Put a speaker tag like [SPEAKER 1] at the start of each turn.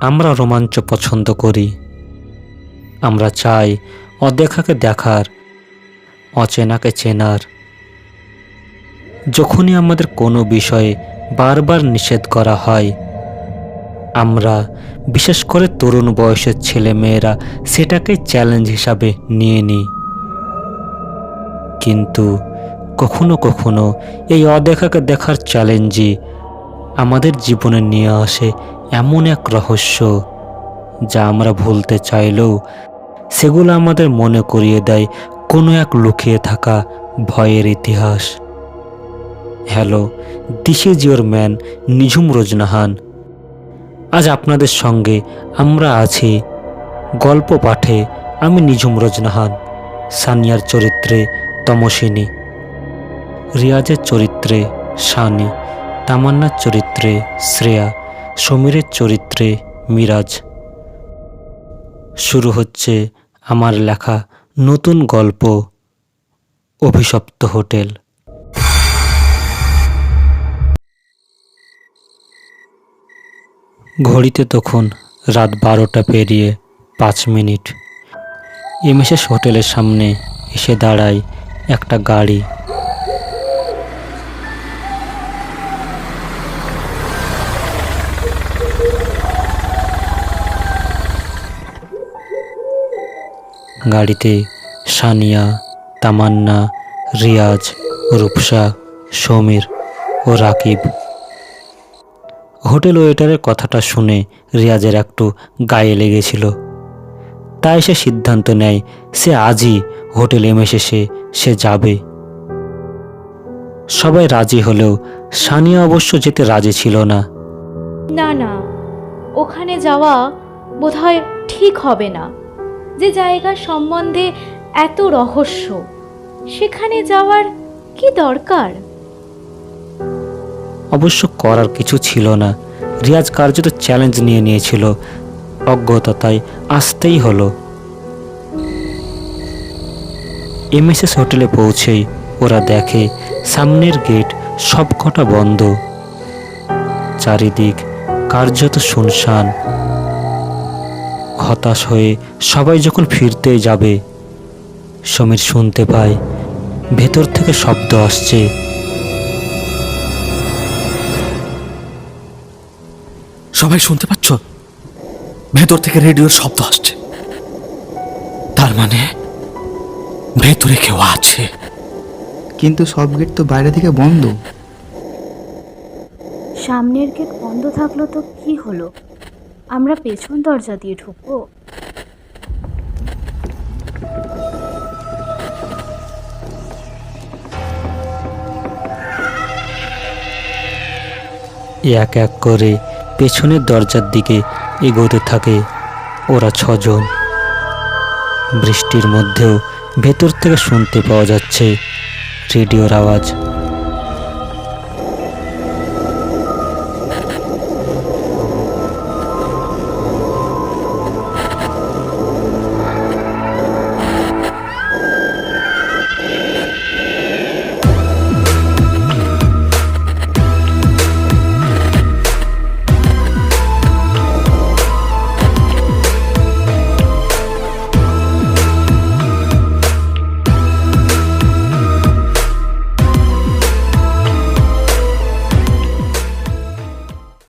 [SPEAKER 1] আমরা রোমাঞ্চ পছন্দ করি। আমরা চাই অদেখাকে দেখার, অচেনাকে চেনার। যখনই আমাদের কোনো বিষয়ে বারবার নিষেধ করা হয়, আমরা, বিশেষ করে তরুণ বয়সের ছেলে মেয়েরা সেটাকে চ্যালেঞ্জ হিসাবে নিয়ে নিই। কিন্তু কখনো কখনো এই অদেখাকে দেখার চ্যালেঞ্জই আমাদের জীবনে নিয়ে আসে এমন এক রহস্য যা আমরা ভুলতে চাইলেও সেগুলো আমাদের মনে করিয়ে দেয় কোনো এক লুকিয়ে থাকা ভয়ের ইতিহাস। Hello this is your man Nijhum Rojnahan আজ আপনাদের সঙ্গে আমরা আছি গল্প পাঠে আমি নিঝুম রোজনাহান সানিয়ার চরিত্রে তমসিনী, রিয়াজের চরিত্রে সানি তামান্নার চরিত্রে শ্রেয়া, সমীরের চরিত্রে মিরাজ। শুরু হচ্ছে আমার লেখা নতুন গল্প, অভিশপ্ত হোটেল। ঘড়িতে তখন রাত বারোটা পেরিয়ে পাঁচ মিনিট। এমএসএস হোটেলের সামনে এসে দাঁড়ায় একটা গাড়ি। গাড়িতে সানিয়া, তামান্না, রিয়াজ, রূপসা, সমীর ও রাকিব। হোটেল ওয়েটারের কথাটা শুনে রিয়াজের একটু গায়ে লেগেছিল। তাই সে সিদ্ধান্ত নেয়, সে আজই হোটেল এমএসএসে সে যাবে। সবাই রাজি হলেও সানিয়া অবশ্য যেতে রাজি ছিল না।
[SPEAKER 2] না না, ওখানে যাওয়া বোধহয় ঠিক হবে না। যে জায়গার সম্বন্ধে এত রহস্য, সেখানে যাওয়ার কি দরকার?
[SPEAKER 1] অবশ্য করার কিছু ছিল না। রিয়াজ কার্যত চ্যালেঞ্জ নিয়ে নিয়েছিল। অজ্ঞতায় আসতেই হলো। এমএসএস হোটেলে পৌঁছেই ওরা দেখে সামনের গেট সবকটা বন্ধ। চারিদিক কার্যত শুনশান। হতাশ হয়ে সবাই যখন ফিরতে যাবে সমীর শুনতে পায় ভেতর থেকে শব্দ আসছে।
[SPEAKER 3] সবাই শুনতে পাচ্ছ? ভেতর থেকে রেডিওর শব্দ আসছে। তার মানে ভেতরে কেউ আছে।
[SPEAKER 4] কিন্তু সব গেট তো বাইরে থেকে বন্ধ।
[SPEAKER 5] সামনের গেট বন্ধ থাকল তো কি হলো? আমরা পেছন দরজা দিয়ে ঢুকবো।
[SPEAKER 1] এক এক করে পেছনের দরজার দিকে এগোতে থাকে ওরা ছজন। বৃষ্টির মধ্যেও ভেতর থেকে শুনতে পাওয়া যাচ্ছে রেডিওর আওয়াজ।